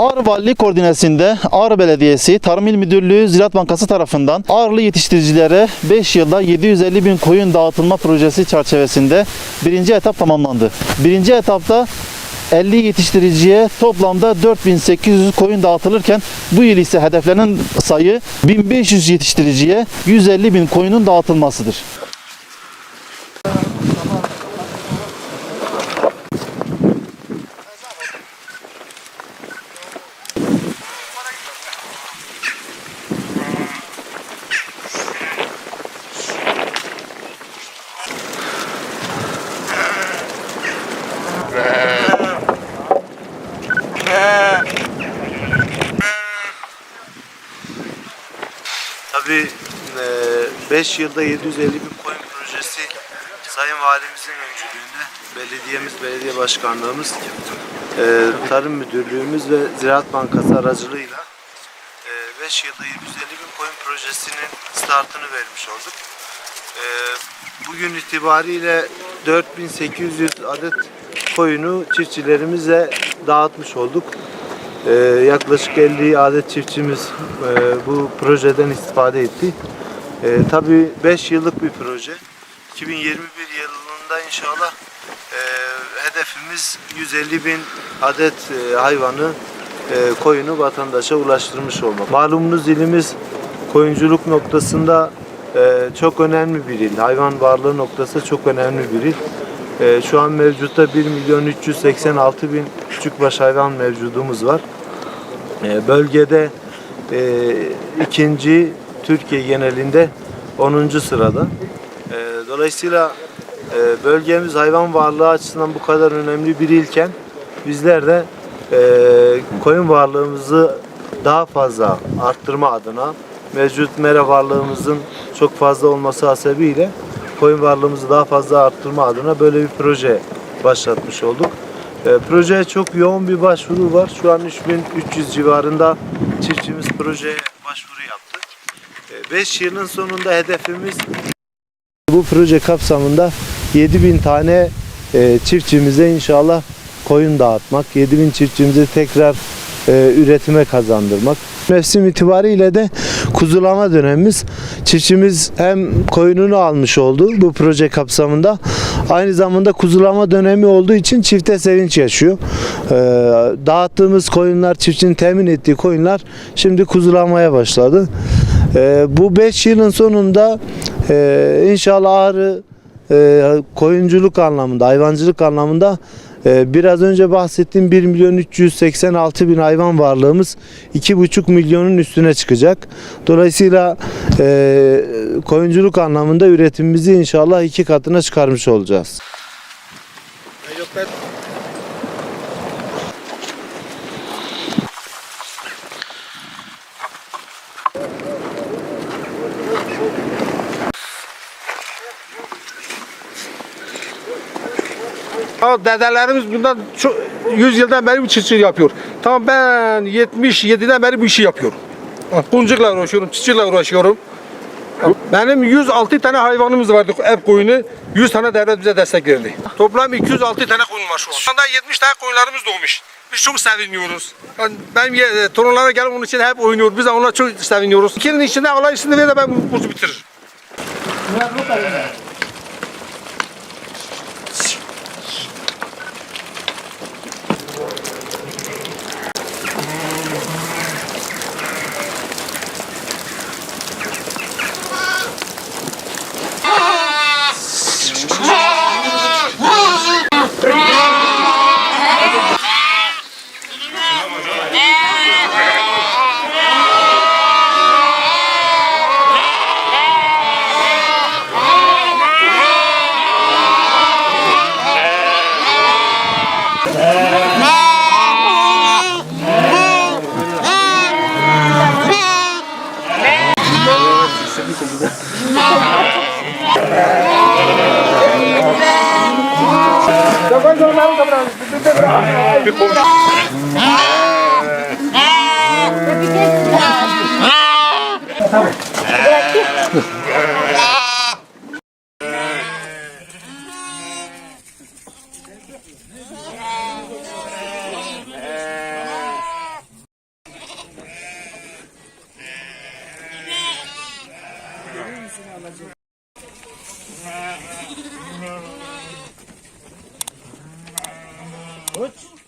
Ağrı Valiliği koordinesinde Ağrı Belediyesi Tarım İl Müdürlüğü Ziraat Bankası tarafından Ağrılı yetiştiricilere 5 yılda 750 bin koyun dağıtılma projesi çerçevesinde birinci etap tamamlandı. Birinci etapta 50 yetiştiriciye toplamda 4800 koyun dağıtılırken bu yıl ise hedeflenen sayı 1500 yetiştiriciye 150 bin koyunun dağıtılmasıdır. Tabii 5 yılda 750 bin koyun projesi Sayın Valimizin öncülüğünde belediyemiz, belediye başkanlığımız, e, Tarım Müdürlüğümüz ve Ziraat Bankası aracılığıyla 5 yılda 750 bin koyun projesinin startını vermiş olduk. E, Bugün itibariyle 4800 adet koyunu çiftçilerimize dağıtmış olduk. Ee, yaklaşık 50 adet çiftçimiz e, bu projeden istifade etti. Ee, tabii 5 yıllık bir proje. 2021 yılında inşallah e, hedefimiz 150 bin adet e, hayvanı, koyunu vatandaşa ulaştırmış olmak. Malumunuz ilimiz koyunculuk noktasında çok önemli bir il. Hayvan varlığı noktası çok önemli bir il. Şu an mevcutta 1 milyon 386 bin küçükbaş hayvan mevcudumuz var. E, bölgede e, ikinci Türkiye genelinde 10. sırada. E, dolayısıyla e, bölgemiz hayvan varlığı açısından bu kadar önemli bir ilken bizler de e, koyun varlığımızı daha fazla arttırma adına mevcut mera varlığımızın çok fazla olması hasebiyle koyun varlığımızı daha fazla arttırma adına böyle bir proje başlatmış olduk. E, projeye çok yoğun bir başvuru var. Şu an 3300 civarında çiftçimiz projeye başvuru yaptı. 5 yılın sonunda hedefimiz bu proje kapsamında 7000 tane e, çiftçimize inşallah koyun dağıtmak, 7000 çiftçimize tekrar e, üretime kazandırmak. Mevsim itibariyle de kuzulama dönemimiz. Çiftçimiz hem koyununu almış oldu bu proje kapsamında. Aynı zamanda kuzulama dönemi olduğu için çifte sevinç yaşıyor. E, dağıttığımız koyunlar, çiftçinin temin ettiği koyunlar şimdi kuzulamaya başladı. E, bu 5 yılın sonunda e, inşallah Ağrı e, koyunculuk anlamında, hayvancılık anlamında biraz önce bahsettiğim 1 milyon 386 bin hayvan varlığımız 2,5 milyonun üstüne çıkacak. Dolayısıyla e, koyunculuk anlamında üretimimizi inşallah iki katına çıkarmış olacağız. Ya dedelerimiz bundan çok, 100 yıldan beri bu çiftçilik yapıyor. Tamam ben 77'den beri bu işi yapıyorum. Kuncukla uğraşıyorum, çiçekle uğraşıyorum. Benim 106 tane hayvanımız vardı ev koyunu. 100 tane devlet bize destek verdi. Toplam 206 tane koyun var şu an. Şu anda 70 tane koyunlarımız doğmuş. Biz çok seviniyoruz. Yani benim ye- torunlara gelip onun için hep oynuyor. Biz de ona çok seviniyoruz. İkinin içinde Allah içinde ver de ben bu kursu bitiririm. bir konuş. Uç.